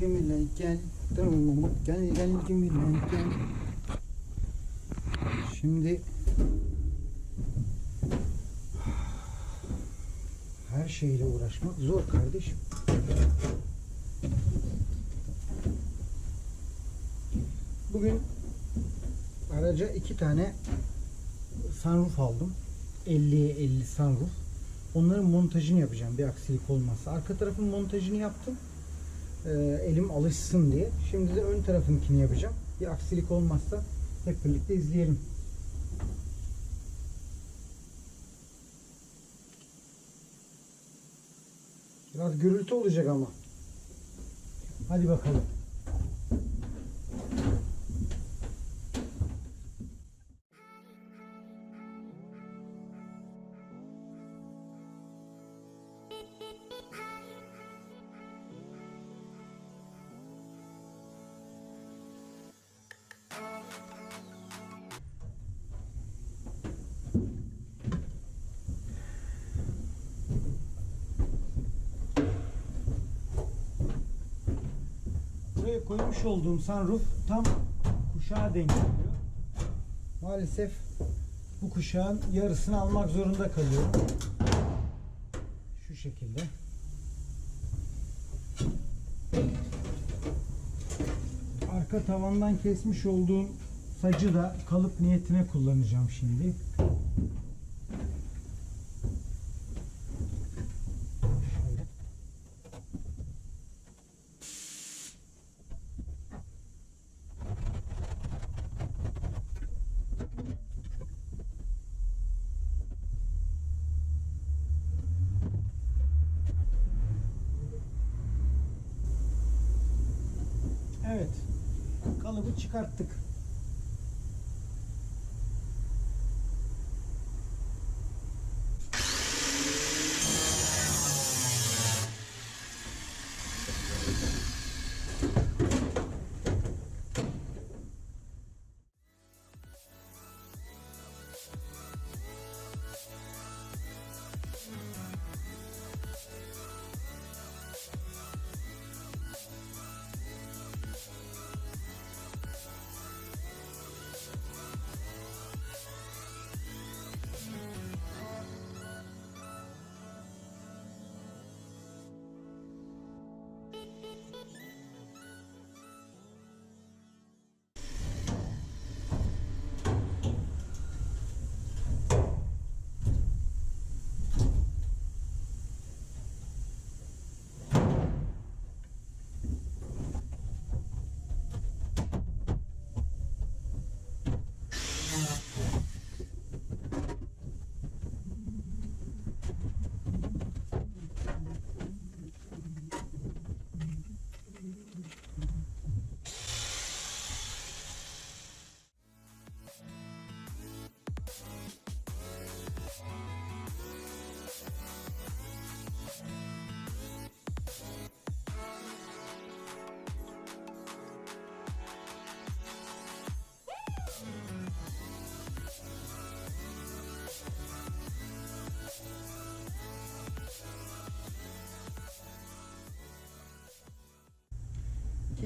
gümüle gel. Gel gel gümüle gel. Şimdi her şeyle uğraşmak zor kardeşim. Bugün araca iki tane sunroof aldım. 50'ye 50 sunroof. Onların montajını yapacağım bir aksilik olmazsa. Arka tarafın montajını yaptım. Ee, elim alışsın diye. Şimdi de ön tarafınkini yapacağım. Bir aksilik olmazsa hep birlikte izleyelim. Biraz gürültü olacak ama. Hadi bakalım. Buraya koymuş olduğum sunroof tam kuşağa denk geliyor. Maalesef bu kuşağın yarısını almak zorunda kalıyorum. Şu şekilde. Arka tavandan kesmiş olduğum sacı da kalıp niyetine kullanacağım şimdi. Şöyle. Evet. Kalıbı çıkarttık.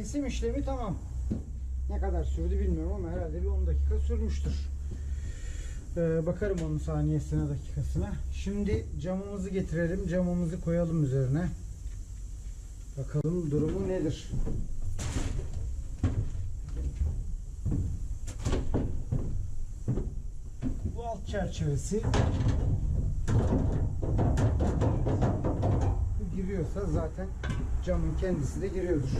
Kesim işlemi tamam. Ne kadar sürdü bilmiyorum ama herhalde bir 10 dakika sürmüştür. Ee, bakarım onun saniyesine dakikasına. Şimdi camımızı getirelim. Camımızı koyalım üzerine. Bakalım durumu nedir? Bu alt çerçevesi giriyorsa zaten camın kendisi de giriyordur.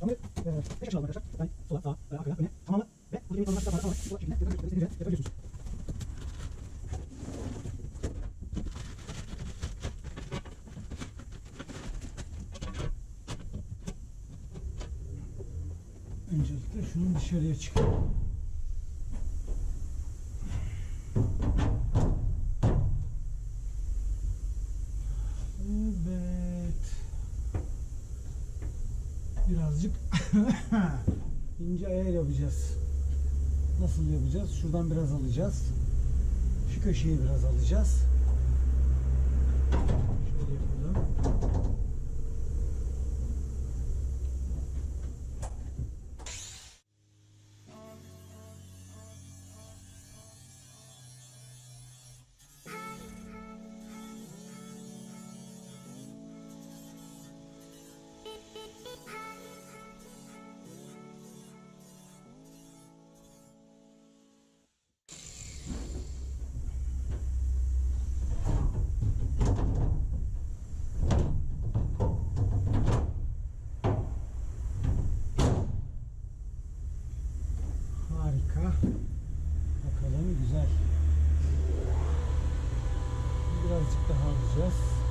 Camı e, arkadaşlar. Ben sola, sağa, e, arkaya, öne, tamamı ve bu limit olmakta falan bu şekilde yapabilirsiniz. yapabiliyorsunuz. Birazcık ince ayar yapacağız. Nasıl yapacağız? Şuradan biraz alacağız. köşeyi biraz alacağız. Birazcık daha alacağız.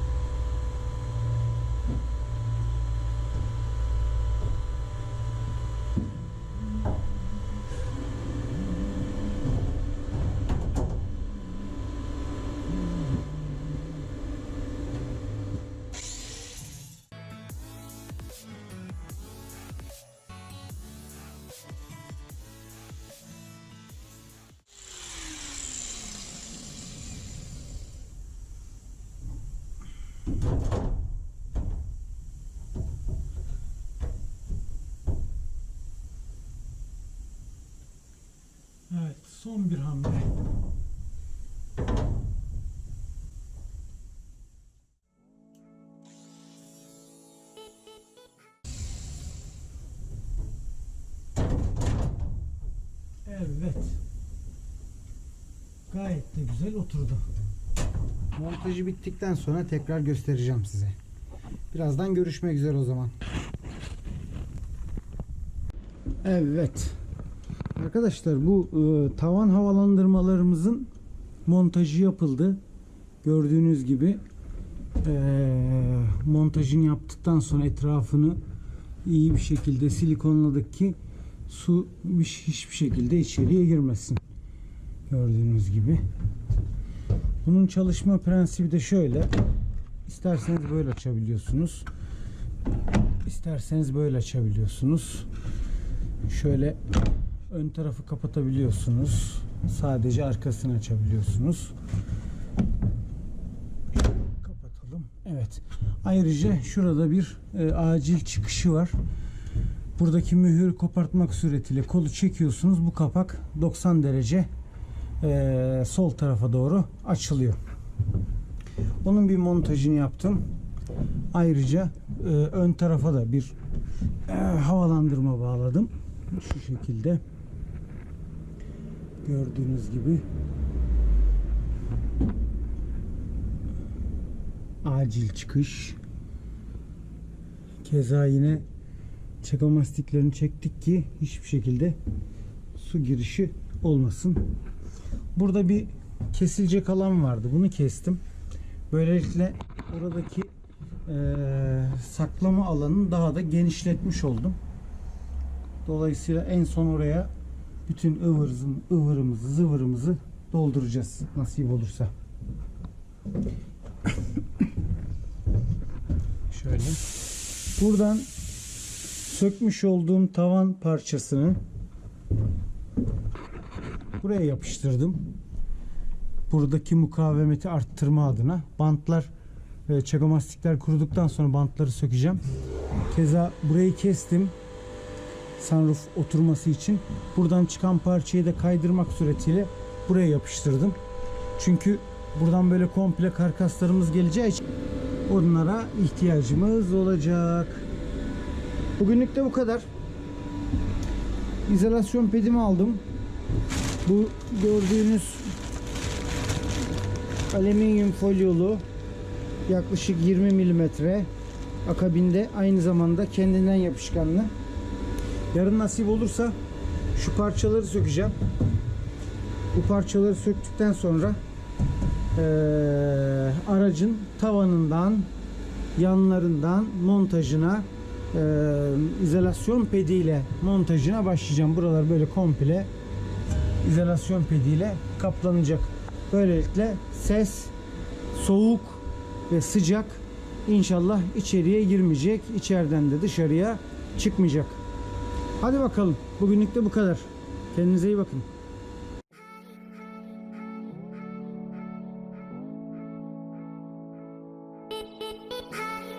Evet, son bir hamle. Evet. Gayet de güzel oturdu. Montajı bittikten sonra tekrar göstereceğim size. Birazdan görüşmek üzere o zaman. Evet. Arkadaşlar bu e, tavan havalandırmalarımızın montajı yapıldı. Gördüğünüz gibi e, montajını yaptıktan sonra etrafını iyi bir şekilde silikonladık ki su hiç- hiçbir şekilde içeriye girmesin. Gördüğünüz gibi. Bunun çalışma prensibi de şöyle. İsterseniz böyle açabiliyorsunuz. İsterseniz böyle açabiliyorsunuz. Şöyle ön tarafı kapatabiliyorsunuz. Sadece arkasını açabiliyorsunuz. Kapatalım. Evet. Ayrıca şurada bir e, acil çıkışı var. Buradaki mühür kopartmak suretiyle kolu çekiyorsunuz. Bu kapak 90 derece e, sol tarafa doğru açılıyor. Onun bir montajını yaptım. Ayrıca e, ön tarafa da bir e, havalandırma bağladım. Şu şekilde. Gördüğünüz gibi. Acil çıkış. Keza yine çekomastiklerini çektik ki hiçbir şekilde su girişi olmasın. Burada bir kesilecek alan vardı. Bunu kestim. Böylelikle oradaki eee, saklama alanını daha da genişletmiş oldum. Dolayısıyla en son oraya bütün ıvırızım, ıvırımızı, zıvırımızı dolduracağız nasip olursa. Şöyle. Buradan sökmüş olduğum tavan parçasını buraya yapıştırdım. Buradaki mukavemeti arttırma adına bantlar ve çekomastikler kuruduktan sonra bantları sökeceğim. Keza burayı kestim sunroof oturması için. Buradan çıkan parçayı da kaydırmak suretiyle buraya yapıştırdım. Çünkü buradan böyle komple karkaslarımız geleceği için onlara ihtiyacımız olacak. Bugünlük de bu kadar. İzolasyon pedimi aldım. Bu gördüğünüz alüminyum folyolu yaklaşık 20 milimetre akabinde aynı zamanda kendinden yapışkanlı Yarın nasip olursa şu parçaları sökeceğim. Bu parçaları söktükten sonra eee, aracın tavanından, yanlarından montajına, eee, izolasyon pediyle montajına başlayacağım. Buralar böyle komple izolasyon pediyle kaplanacak. Böylelikle ses, soğuk ve sıcak inşallah içeriye girmeyecek. İçeriden de dışarıya çıkmayacak. Hadi bakalım. Bugünlük de bu kadar. Kendinize iyi bakın. Bye.